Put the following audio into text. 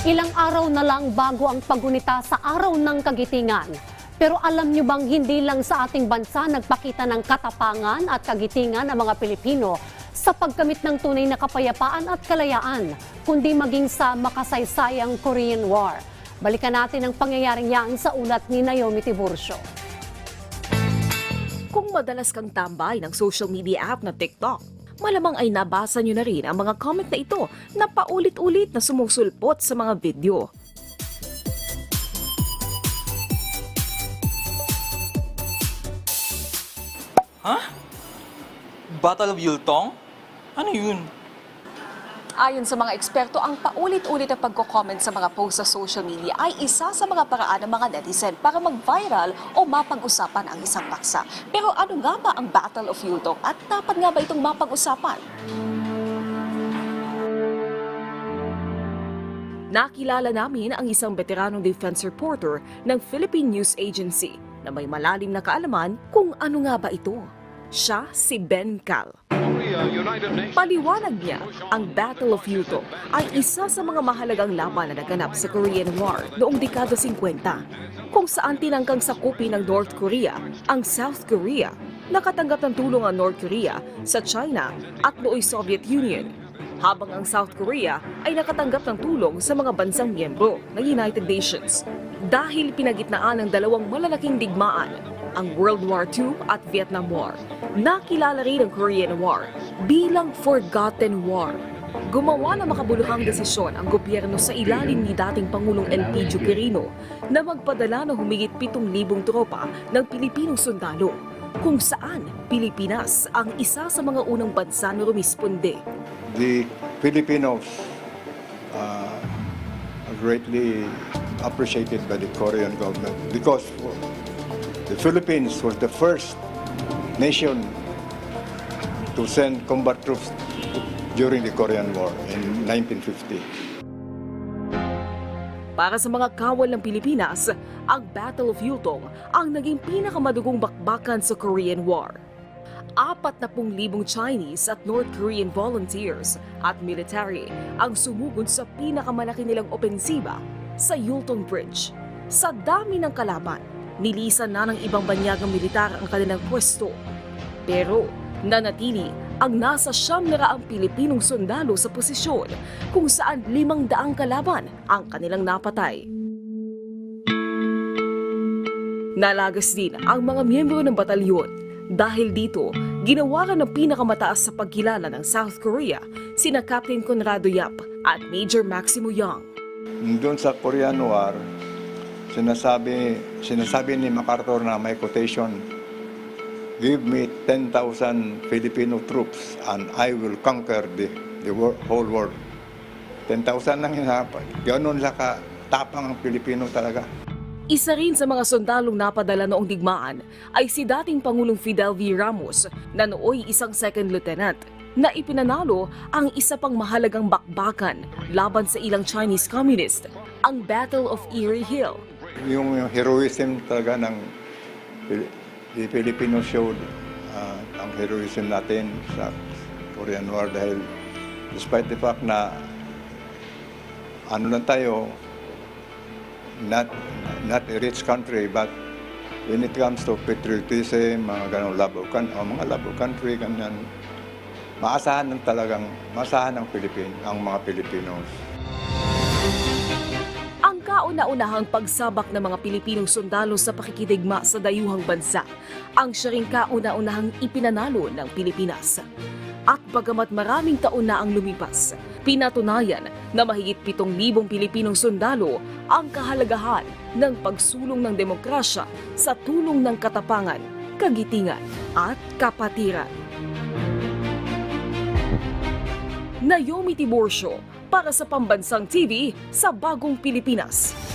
Ilang araw na lang bago ang paggunita sa araw ng kagitingan. Pero alam nyo bang hindi lang sa ating bansa nagpakita ng katapangan at kagitingan ang mga Pilipino sa pagkamit ng tunay na kapayapaan at kalayaan, kundi maging sa makasaysayang Korean War. Balikan natin ang pangyayaring yan sa ulat ni Naomi Tiburcio. Kung madalas kang tambay ng social media app na TikTok, malamang ay nabasa nyo na rin ang mga comment na ito na paulit-ulit na sumusulpot sa mga video. Ha? Battle of Yultong? Ano yun? Ayon sa mga eksperto, ang paulit-ulit na pagko-comment sa mga post sa social media ay isa sa mga paraan ng mga netizen para mag-viral o mapag-usapan ang isang paksa. Pero ano nga ba ang Battle of Yultong at dapat nga ba itong mapag-usapan? Nakilala namin ang isang veteranong defense reporter ng Philippine News Agency na may malalim na kaalaman kung ano nga ba ito. Siya si Ben Cal. Paliwanag niya, ang Battle of Yultong ay isa sa mga mahalagang laban na naganap sa Korean War noong dekada 50, kung saan tinangkang sakupin ng North Korea ang South Korea. Nakatanggap ng tulong ang North Korea sa China at nooy Soviet Union, habang ang South Korea ay nakatanggap ng tulong sa mga bansang miyembro ng United Nations. Dahil pinagitnaan ng dalawang malalaking digmaan, ang World War II at Vietnam War. Nakilala rin ang Korean War bilang Forgotten War. Gumawa ng makabuluhang desisyon ang gobyerno sa ilalim ni dating Pangulong Elpidio Quirino na magpadala ng humigit 7,000 tropa ng Pilipinong sundalo kung saan Pilipinas ang isa sa mga unang bansa na rumisponde. the Filipinos uh, greatly appreciated by the Korean government because the Philippines was the first nation to send combat troops during the Korean War in 1950. Para sa mga kawal ng Pilipinas, ang Battle of Yultong ang naging pinakamadugong bakbakan sa Korean War. Apat na pung libong Chinese at North Korean volunteers at military ang sumugod sa pinakamalaki nilang opensiba sa Yultong Bridge. Sa dami ng kalaban, nilisan na ng ibang banyagang militar ang kanilang pwesto. Pero nanatili ang nasa siyam na raang Pilipinong sundalo sa posisyon kung saan limang daang kalaban ang kanilang napatay. Nalagas din ang mga miyembro ng batalyon dahil dito, ginawa ka ng pinakamataas sa pagkilala ng South Korea sina Captain Conrado Yap at Major Maximo Young. Doon sa Korean War, sinasabi, sinasabi ni MacArthur na may quotation, Give me 10,000 Filipino troops and I will conquer the, the wor- whole world. 10,000 lang hinapan. Ganon sa katapang ang Pilipino talaga. Isa rin sa mga sundalong napadala noong digmaan ay si dating Pangulong Fidel V. Ramos na nooy isang second lieutenant na ipinanalo ang isa pang mahalagang bakbakan laban sa ilang Chinese communist, ang Battle of Erie Hill. Yung, heroism talaga ng Filipino showed uh, ang heroism natin sa Korean War dahil despite the fact na ano lang tayo, not not a rich country but when it comes to patriotism, mga ganong love of, coun- o mga love of country, ganyan, maasahan ng talagang, maasahan ng Pilipin, ang mga Pilipinos. Ang kauna-unahang pagsabak ng mga Pilipinong sundalo sa pakikidigma sa dayuhang bansa ang siya ring kauna-unahang ipinanalo ng Pilipinas. At bagamat maraming taon na ang lumipas, pinatunayan na mahigit 7,000 Pilipinong sundalo ang kahalagahan ng pagsulong ng demokrasya sa tulong ng katapangan, kagitingan at kapatiran. Naomi Tiborcio para sa Pambansang TV sa Bagong Pilipinas.